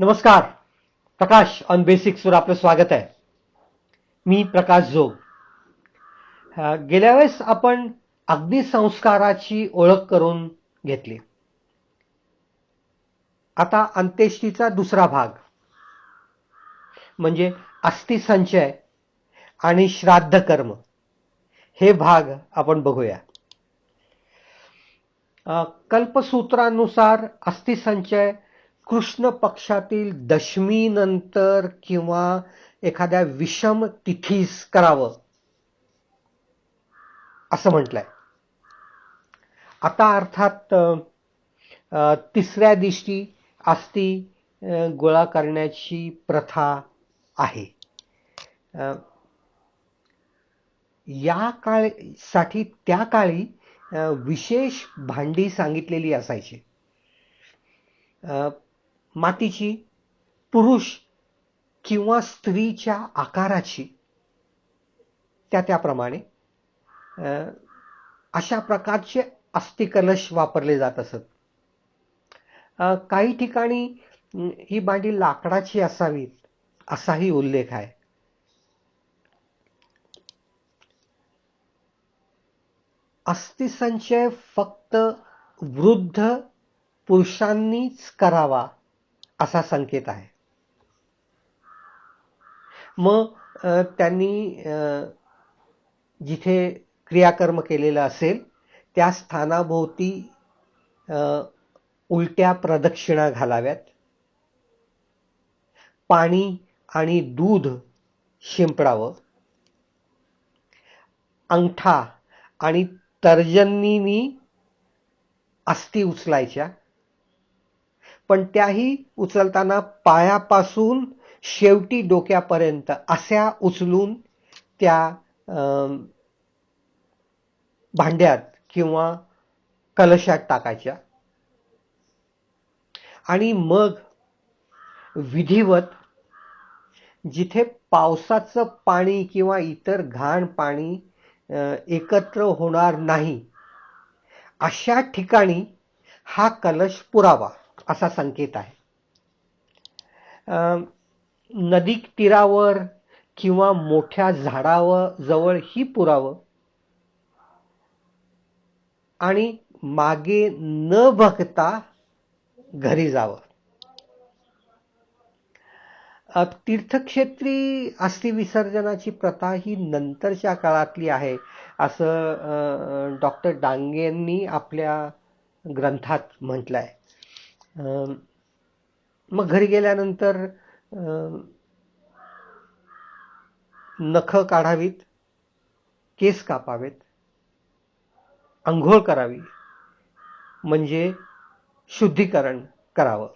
नमस्कार. प्रकाश ऑन बेसिक्सवर आपलं स्वागत आहे. मी प्रकाश जोग. गेल्या वेळेस आपण अग्निसंस्काराची ओळख करून घेतली. आता अंत्येष्टीचा दुसरा भाग. म्हणजे अस्थिसंचय आणि श्राद्ध कर्म. हे भाग आपण बघूया. कल्पसूत्रानुसार अस्थिसंचय कृष्ण पक्षातील दशमीनंतर किंवा एखाद्या विषम तिथीस करावं. असं म्हटलंय. आता अर्थात तिसऱ्या दिवशी आस्ती गोळा करण्याची प्रथा आहे. या काळसाठी त्या काळी विशेष भांडी सांगितलेली असायची. मातीची पुरुष किंवा स्त्रीच्या आकाराची. त्या त्याप्रमाणे अशा प्रकारचे अस्थिकलश वापरले जात असत. काही ठिकाणी ही भांडी लाकडाची असावीत असाही उल्लेख आहे. अस्थिसंचय फक्त वृद्ध पुरुषांनीच करावा. असा संकेत आहे. मग त्यांनी जिथे क्रियाकर्म केलेलं असेल त्या स्थानाभोवती उलट्या प्रदक्षिणा घालाव्यात. पाणी आणि दूध शिंपडावं. अंगठा आणि तर्जनीनी अस्थी उचलायच्या. पण त्याही उचलताना पायापासून शेवटी डोक्यापर्यंत अशा उचलून त्या भांड्यात किंवा कलशात टाकायच्या. आणि मग विधिवत जिथे पावसाचं पाणी किंवा इतर घाण पाणी एकत्र होणार नाही अशा ठिकाणी हा कलश पुरावा. असा संकेत आहे. नदी तीरावर किंवा मोठ्या झाडावर जवळ ही पुरावं आणि मागे न बघता घरी जावं. तीर्थक्षेत्री अस्थि विसर्जनाची प्रथा ही नंतरच्या काळातली आहे असं डॉक्टर डांगेंनी आपल्या ग्रंथात म्हटलं आहे मग घरी गेल्यानंतर नख काढावीत केस कापावेत अंघोळ करावी म्हणजे शुद्धीकरण करावं.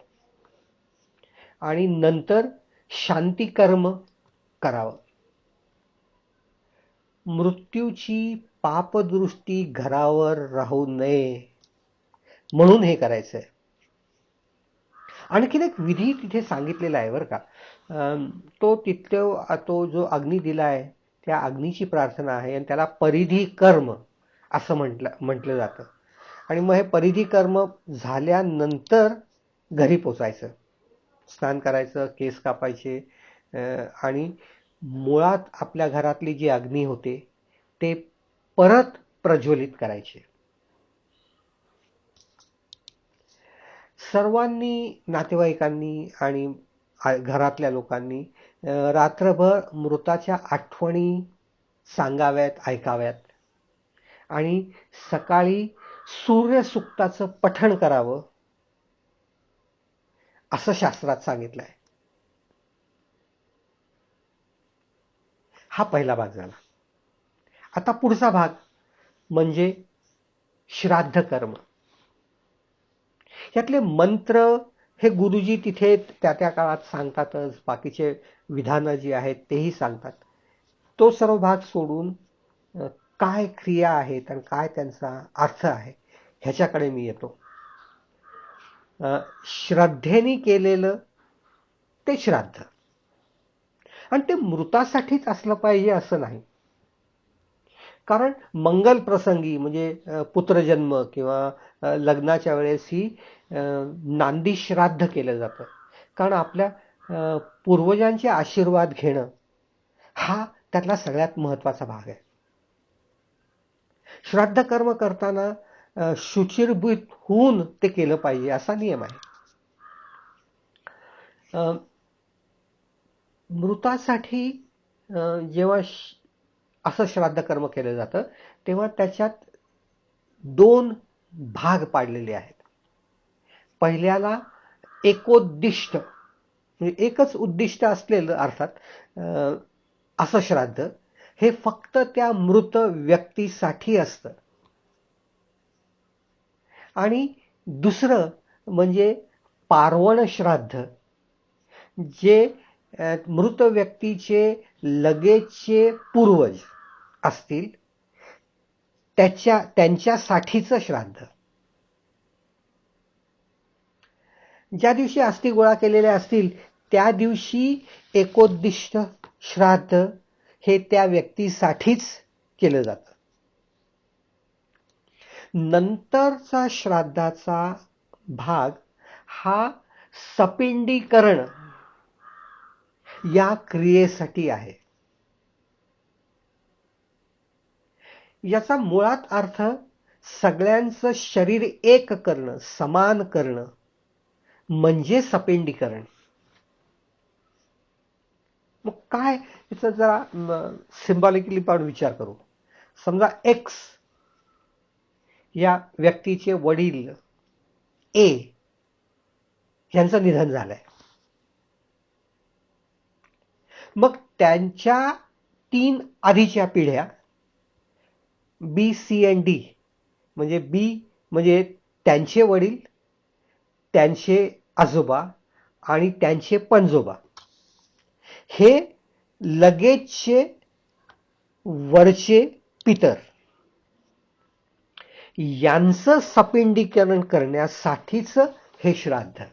आणि नंतर शांतिकर्म करावं. मृत्यूची पापदृष्टी घरावर राहू नये म्हणून हे करायचं आहे आणखीन एक विधी तिथे सांगितलेला आहे बरं का. तो तिथं तो जो अग्नी दिला आहे त्या अग्नीची प्रार्थना आहे आणि त्याला परिधी कर्म असं म्हटलं म्हटलं जातं. आणि मग हे परिधी कर्म झाल्यानंतर घरी पोचायचं. स्नान करायचं केस कापायचे आणि मुळात आपल्या घरातली जी अग्नी होते ते परत प्रज्वलित करायचे. सर्वांनी नातेवाईकांनी आणि घरातल्या लोकांनी रात्रभर मृताच्या आठवणी सांगाव्यात ऐकाव्यात. आणि सकाळी सूर्यसुक्ताचं पठण करावं असं शास्त्रात सांगितलं आहे हा पहिला भाग झाला. आता पुढचा भाग म्हणजे श्राद्ध कर्म यातले मंत्र हे गुरुजी तिथे त्या त्या काळात सांगतातच. बाकीचे विधानं जी आहेत तेही सांगतात. तो सर्व भाग सोडून काय क्रिया आहेत आणि काय त्यांचा अर्थ आहे ह्याच्याकडे मी येतो. श्रद्धेने केलेलं ते श्राद्ध. आणि ते मृतासाठीच असलं पाहिजे असं नाही. कारण मंगल प्रसंगी म्हणजे पुत्रजन्म किंवा लग्नाच्या वेळेस ही नांदी श्राद्ध केलं जातं. कारण आपल्या पूर्वजांचे आशीर्वाद घेणं हा त्यातला सगळ्यात महत्त्वाचा भाग आहे. श्राद्ध कर्म करताना शुचिरभूत होऊन ते केलं पाहिजे असा नियम आहे. मृतासाठी जेव्हा असं श्राद्ध कर्म केलं जातं तेव्हा त्याच्यात दोन भाग पाडलेले आहेत. पहिल्याला एकोद्दिष्ट म्हणजे एकच उद्दिष्ट असलेलं अर्थात असं श्राद्ध हे फक्त त्या मृत व्यक्तीसाठी असतं. आणि दुसरं म्हणजे पार्वण श्राद्ध जे मृत व्यक्तीचे लगेचचे पूर्वज असतील त्याच्या त्यांच्यासाठीचं श्राद्ध. ज्या दिवशी अस्थि गोळा केलेल्या असतील त्या दिवशी एकोद्दिष्ट श्राद्ध हे त्या व्यक्तीसाठीच केलं जातं. नंतरचा श्राद्धाचा भाग हा सपिंडीकरण या क्रियेसाठी आहे. याचा मुळात अर्थ सगळ्यांचं शरीर एक करणं समान करणं म्हणजे सपिंडीकरण. मग काय? याचा जरा सिम्बॉलिकली पण विचार करू. समजा एक्स या व्यक्तीचे वडील ए यांचं निधन झालंय. मग त्यांच्या तीन आधीच्या पिढ्या बी सी एन डी म्हणजे बी म्हणजे त्यांचे वडील त्यांचे आजोबा आणि त्यांचे पणजोबा. हे लगेचचे वरचे पितर. यांचं सपिंडीकरण करण्यासाठीच हे श्राद्ध.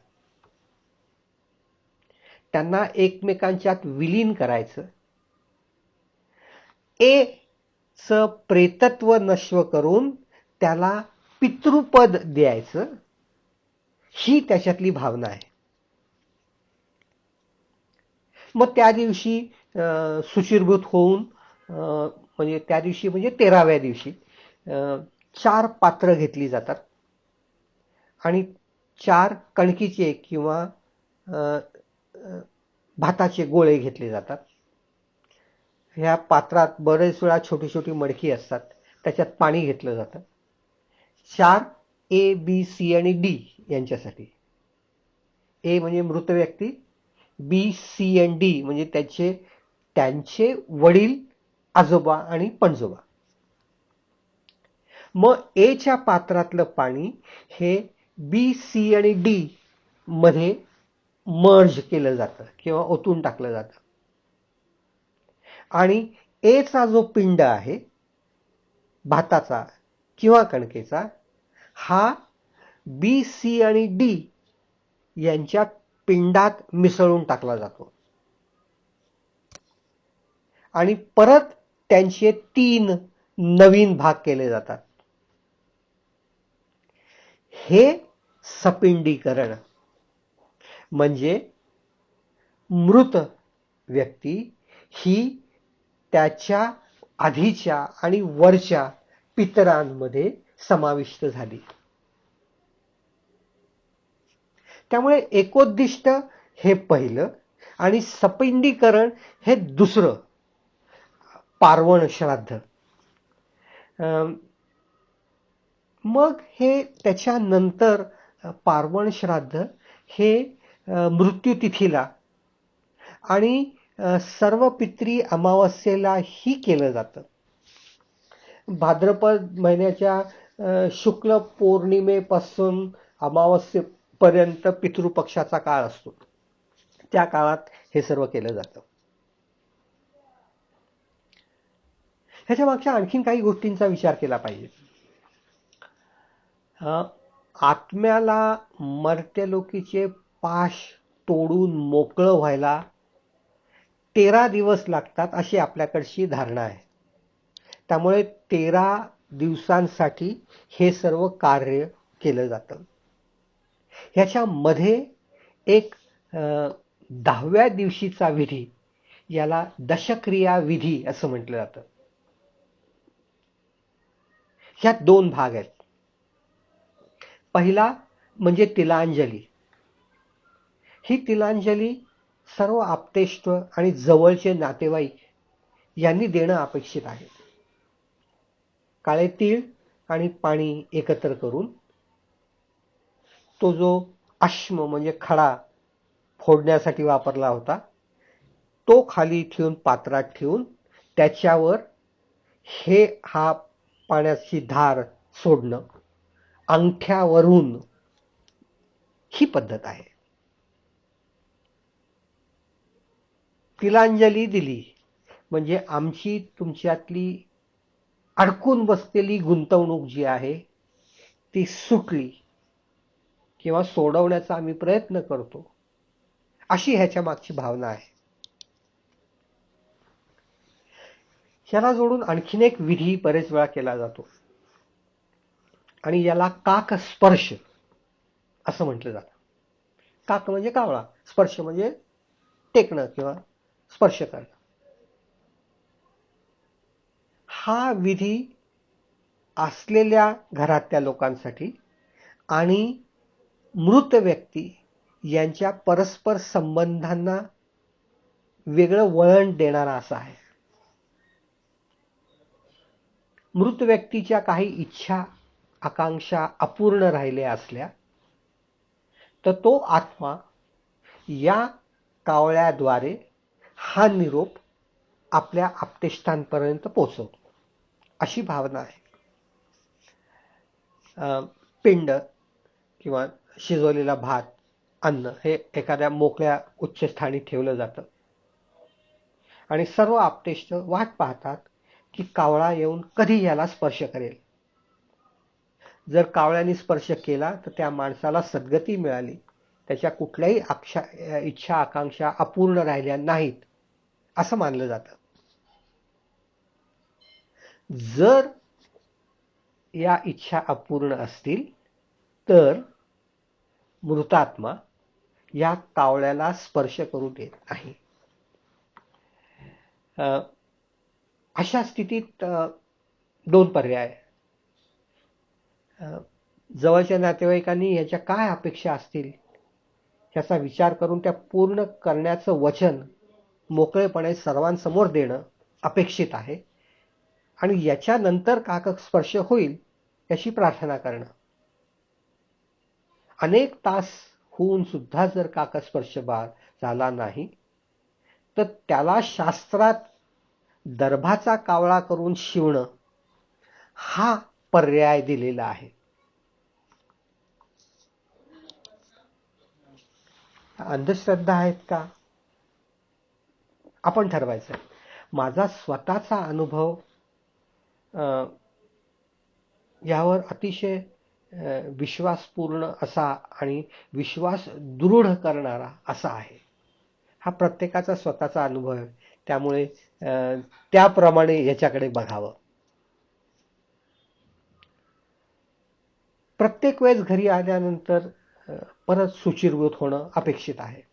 त्यांना एकमेकांच्यात विलीन करायचं. ए च प्रेतत्व नश्व करून त्याला पितृपद द्यायचं. ही त्याच्यातली भावना आहे. मग त्या दिवशी सुचिरभूत होऊन म्हणजे त्या दिवशी म्हणजे तेराव्या दिवशी चार पात्र घेतली जातात. आणि चार कणकीचे किंवा भाताचे गोळे घेतले जातात. ह्या पात्रात बरेच वेळा छोटी छोटी मडकी असतात. त्याच्यात पाणी घेतलं जातं. चार ए बी सी आणि डी यांच्यासाठी. ए म्हणजे मृत व्यक्ती बी सी एन डी म्हणजे त्याचे त्यांचे वडील आजोबा आणि पणजोबा. मग एच्या पात्रातलं पाणी हे बी सी आणि डी मध्ये मर्ज केलं जातं किंवा ओतून टाकलं जातं. आणि एचा जो पिंड आहे भाताचा किंवा कणकेचा हा बी सी आणि डी यांच्या पिंडात मिसळून टाकला जातो. आणि परत त्यांचे तीन नवीन भाग केले जातात. हे सपिंडीकरण म्हणजे मृत व्यक्ती ही त्याच्या आधीच्या आणि वरच्या पितरांमध्ये समाविष्ट झाली. त्यामुळे एकोद्दिष्ट हे पहिलं आणि सपिंडीकरण हे दुसरं पार्वण श्राद्ध. मग हे त्याच्यानंतर पार्वण श्राद्ध हे मृत्यूतिथीला. आणि सर्व पित्री अमावस्येलाही केलं जातं. भाद्रपद महिन्याच्या शुक्ल पौर्णिमेपासून अमावस्येपर्यंत पितृपक्षाचा काळ असतो. त्या काळात हे सर्व केलं जातं. ह्याच्या मागच्या आणखीन काही गोष्टींचा विचार केला पाहिजे. आत्म्याला मर्त्यलोकीचे पाश तोडून मोकळं व्हायला तेरा दिवस लागतात अशी आपल्याकडची धारणा आहे. त्यामुळे तेरा दिवसांसाठी हे सर्व कार्य केलं जातं. ह्याच्यामध्ये एक दहाव्या दिवशीचा विधी याला दशक्रिया विधी असं म्हटलं जातं. ह्यात दोन भाग आहेत. पहिला म्हणजे तिलांजली. ही तिलांजली सर्व आपतेष्ट आणि जवळचे नातेवाईक यांनी देणं अपेक्षित आहे. काळे तीळ आणि पाणी एकत्र करून तो जो अश्म म्हणजे खडा फोडण्यासाठी वापरला होता तो खाली ठेवून पात्रात ठेवून त्याच्यावर हे हा पाण्याची धार सोडणं अंगठ्यावरून ही पद्धत आहे. तिलांजली दिली. म्हणजे आमची तुमच्यातली अडकून बसलेली गुंतवणूक जी आहे ती सुटली किंवा सोडवण्याचा आम्ही प्रयत्न करतो. अशी ह्याच्या मागची भावना आहे. ह्याला जोडून आणखीन एक विधी बरेच वेळा केला जातो. आणि याला काक स्पर्श असं म्हटलं जातं. काक म्हणजे कावळा स्पर्श म्हणजे टेकणं किंवा स्पर्श करणं हा विधी असलेल्या घरातल्या लोकांसाठी आणि मृत व्यक्ती यांच्या परस्पर संबंधांना वेगळं वळण देणारा असा आहे. मृत व्यक्तीच्या काही इच्छा आकांक्षा अपूर्ण राहिल्या असल्या तर तो आत्मा या कावळ्याद्वारे हा निरोप आपल्या आपतेष्टांपर्यंत पोचवतो अशी भावना आहे. पिंड किंवा शिजवलेला भात अन्न हे एखाद्या मोकळ्या उच्चस्थानी ठेवलं जातं. आणि सर्व आपतेष्ट वाट पाहतात की कावळा येऊन कधी याला स्पर्श करेल. जर कावळ्याने स्पर्श केला तर त्या माणसाला सद्गती मिळाली. त्याच्या कुठल्याही आक्षा इच्छा आकांक्षा अपूर्ण राहिल्या नाहीत. असं मानलं जातं. जर या इच्छा अपूर्ण असतील तर मृतात्मा या कावळ्याला स्पर्श करू देत नाही. अशा स्थितीत दोन पर्याय. जवळच्या नातेवाईकांनी याच्या काय अपेक्षा असतील? याचा विचार करून त्या पूर्ण करण्याचं वचन मोकळेपणे सर्वांसमोर देणं अपेक्षित आहे. आणि याच्यानंतर काकक स्पर्श होईल याची प्रार्थना करणं. अनेक तास होऊन सुद्धा जर काकस्पर्श झाला नाही तर त्याला शास्त्रात दर्भाचा कावळा करून शिवणं हा पर्याय दिलेला आहे. अंधश्रद्धा आहेत का? आपण ठरवायचं. माझा स्वतःचा अनुभव यावर अतिशय विश्वासपूर्ण असा आणि विश्वास दृढ करणारा असा आहे. हा प्रत्येकाचा स्वतःचा अनुभव आहे. त्यामुळे त्याप्रमाणे याच्याकडे बघावं. प्रत्येक वेळेस घरी आल्यानंतर परत सुचिरभूत होणं अपेक्षित आहे.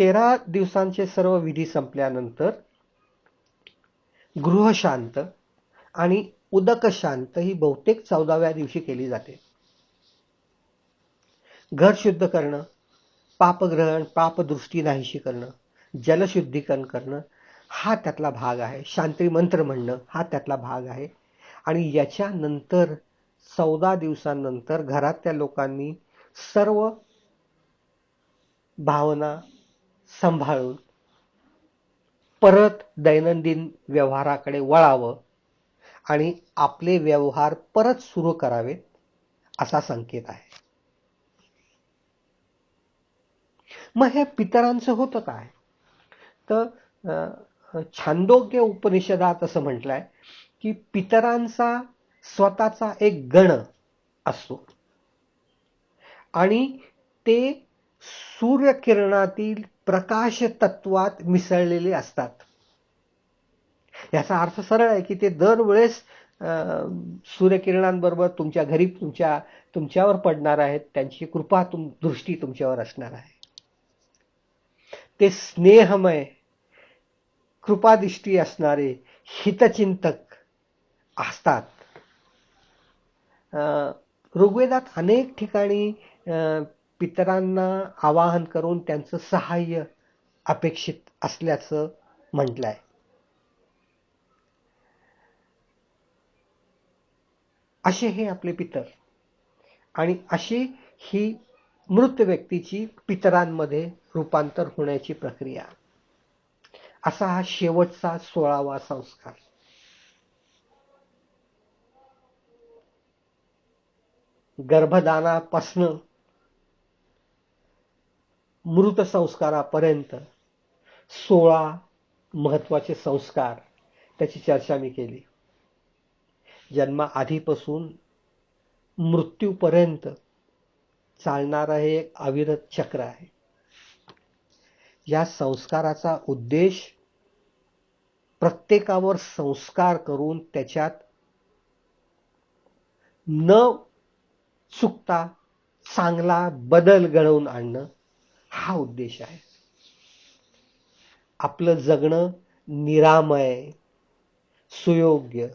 तेरा दिवसांचे सर्व विधी संपल्यानंतर गृहशांत आणि उदकशांत ही बहुतेक चौदाव्या दिवशी केली जाते. घर शुद्ध करणं पापग्रहण पापदृष्टी नाहीशी करणं जलशुद्धीकरण करणं हा त्यातला भाग आहे. शांती मंत्र म्हणणं हा त्यातला भाग आहे. आणि याच्यानंतर चौदा दिवसांनंतर घरातल्या लोकांनी सर्व भावना सांभाळून परत दैनंदिन व्यवहाराकडे वळावं आणि आपले व्यवहार परत सुरू करावेत असा संकेत आहे. मग हे पितरांचं होतं काय? तर छांदोग्य उपनिषदात असं म्हटलंय की पितरांचा स्वतःचा एक गण असतो. आणि ते सूर्यकिरणातील प्रकाश तत्वात मिसळलेले असतात. याचा अर्थ सरळ आहे की ते दरवेळेस सूर्यकिरणांबरोबर तुमच्या घरी तुमच्या तुमच्यावर पडणार आहेत. त्यांची कृपा तुम दृष्टी तुमच्यावर असणार आहे. ते स्नेहमय कृपादिष्टी असणारे हितचिंतक असतात. ऋग्वेदात अनेक ठिकाणी पितरांना आवाहन करून त्यांचं सहाय्य अपेक्षित असल्याचं म्हटलंय. असे हे आपले पितर. आणि अशी ही मृत व्यक्तीची पितरांमध्ये रूपांतर होण्याची प्रक्रिया. असा हा शेवटचा सोळावा संस्कार. गर्भदानापासनं मृत संस्कारापर्यंत सोळा महत्त्वाचे संस्कार त्याची चर्चा मी केली. जन्मा आधीपासून मृत्यूपर्यंत चालणारं हे एक अविरत चक्र आहे. या संस्काराचा उद्देश प्रत्येकावर संस्कार करून त्याच्यात न चुकता चांगला बदल घडवून आणणं हा उद्देश आहे. आपलं जगणं निरामय सुयोग्य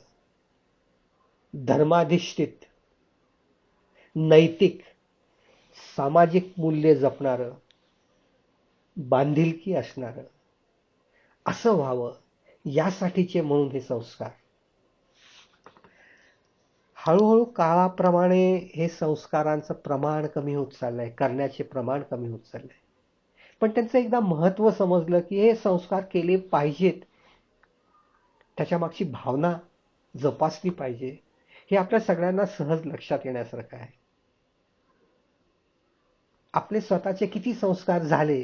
धर्माधिष्ठित नैतिक सामाजिक मूल्य जपणारं बांधिलकी असणारं असं व्हावं यासाठीचे म्हणून हे संस्कार. हळूहळू काळाप्रमाणे हे संस्कारांचं प्रमाण कमी होत चाललंय करण्याचे प्रमाण कमी होत चाललंय. पण त्यांचं एकदा महत्त्व समजलं की हे संस्कार केले पाहिजेत. त्याच्या मागची भावना जपासली पाहिजे. हे आपल्या सगळ्यांना सहज लक्षात येण्यासारखं आहे. आपले स्वतःचे किती संस्कार झाले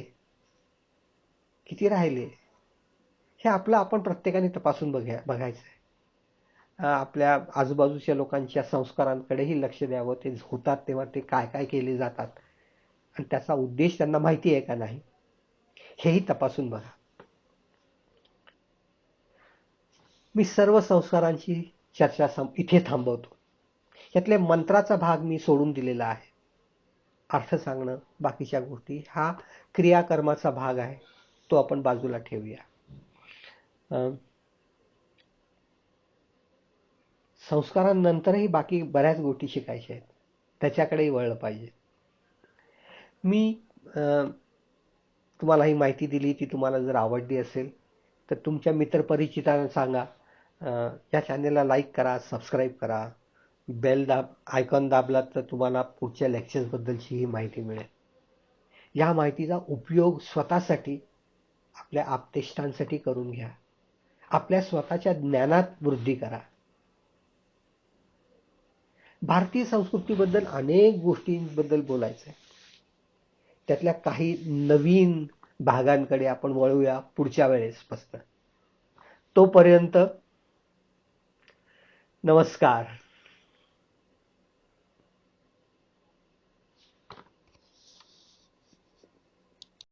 किती राहिले हे आपलं आपण प्रत्येकाने तपासून बघा बघायचं आहे. आपल्या आजूबाजूच्या लोकांच्या संस्कारांकडेही लक्ष द्यावं ते होतात तेव्हा ते काय काय केले जातात. आणि त्याचा उद्देश त्यांना माहिती आहे का नाही हेही तपासून बघा. मी सर्व संस्कारांची चर्चा इथे थांबवतो. यातले मंत्राचा भाग मी सोडून दिलेला आहे. अर्थ सांगणं बाकीच्या गोष्टी हा क्रियाकर्माचा भाग आहे तो आपण बाजूला ठेवूया. संस्कारांनंतरही बाकी बऱ्याच गोष्टी शिकायच्या आहेत. त्याच्याकडेही वळलं पाहिजे. मी तुम्हाला ही माहिती दिली ती तुम्हाला जर आवडली असेल तर तुमच्या मित्रपरिचितांना सांगा. या चॅनलला लाईक करा सबस्क्राईब करा. बेल दाब आयकॉन दाबलात तर तुम्हाला पुढच्या लेक्चर्सबद्दलची ही माहिती मिळेल. या माहितीचा उपयोग स्वतःसाठी आपल्या आपतेष्टांसाठी करून घ्या. आपल्या स्वतःच्या ज्ञानात वृद्धी करा. भारतीय संस्कृतीबद्दल अनेक गोष्टींबद्दल बोलायचं आहे त्यातल्या काही नवीन भागांकडे आपण वळूया पुढच्या वेळेस फक्त तोपर्यंत नमस्कार.